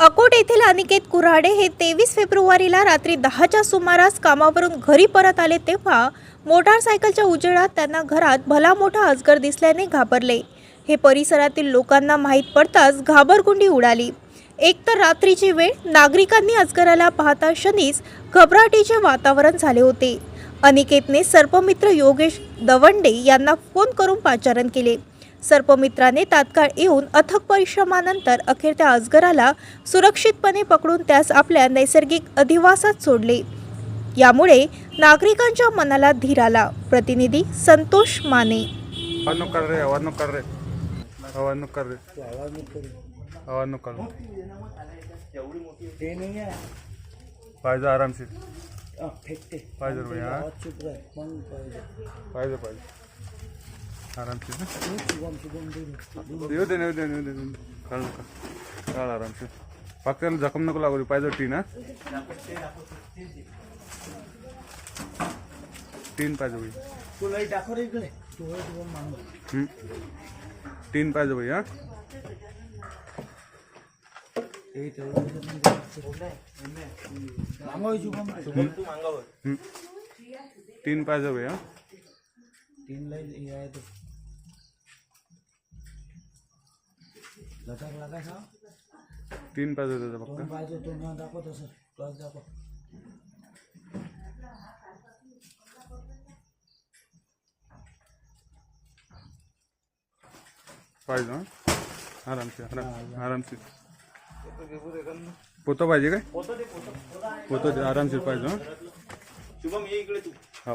अकोट येथील अनिकेत कुऱ्हाडे हे तेवीस फेब्रुवारीला रात्री दहाच्या सुमारास कामावरून घरी परत आले तेव्हा मोटारसायकलच्या उजेडात त्यांना घरात भला मोठा अजगर दिसल्याने घाबरले. हे परिसरातील लोकांना माहीत पडताच घाबरगुंडी उडाली. एकतर रात्रीची वेळ नागरिकांनी अजगराला पाहता क्षणीच घबराटीचे वातावरण झाले होते. अनिकेतने सर्पमित्र योगेश दवंडे यांना फोन करून पाचारण केले. सर्पमित्राने तात्काळ येऊन अथक परिश्रमानंतर अखेर त्या अजगराला सुरक्षितपणे पकडून त्यास आपल्या नैसर्गिक अधिवासात सोडले. यामुळे नागरिकांच्या मनाला धीर आला. प्रतिनिधी संतोष माने. आवाज नको कर रे आवाज नको कर रे. आवाज नको कर रे. आवाज नको कर. ते नाही आहे पाहिजे आरामशीर पाहिजे? पाहिजे पाहिजे. आरामशीर ना येऊ दे येऊ दे येऊ दे येऊ दे. काढ नका काढ आरामशीर फक्त त्याला जखम नको लागू दे. पाहिजे टीन हा तीन पाहिजे भाई. तीन पाहिजे भाई हा. तीन पाहिजे भाई हा तीन लई लटक सा तीन त्याचं दोन फक्त पाहिजे तो न दाखव तसं प्लस दाखव पाहिजे हा? आराम आरामशीर पोतं पाहिजे काय? पोतं दे आरामशीर पाहिजे हा? शुभम ये इकडे तू। हो।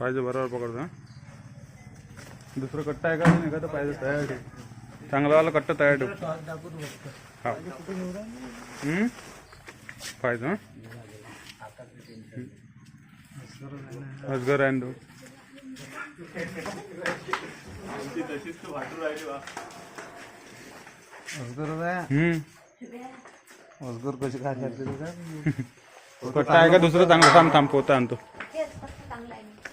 पाहिजे बरोबर पकडतो हा. दुसरं कट्टा आहे का? नाही का तर पाहिजे तयार ठेव. चांगलावाला कट्टा तयार ठेव. हा. हं? पाहिजे हा. अजगर आहे तो. ती तशीच तू वाटू राहिली वा हं. अजगर कशी काय करते? कट्टा आहे का दुसरं? चांगलं थांब थांब पोता आणतो.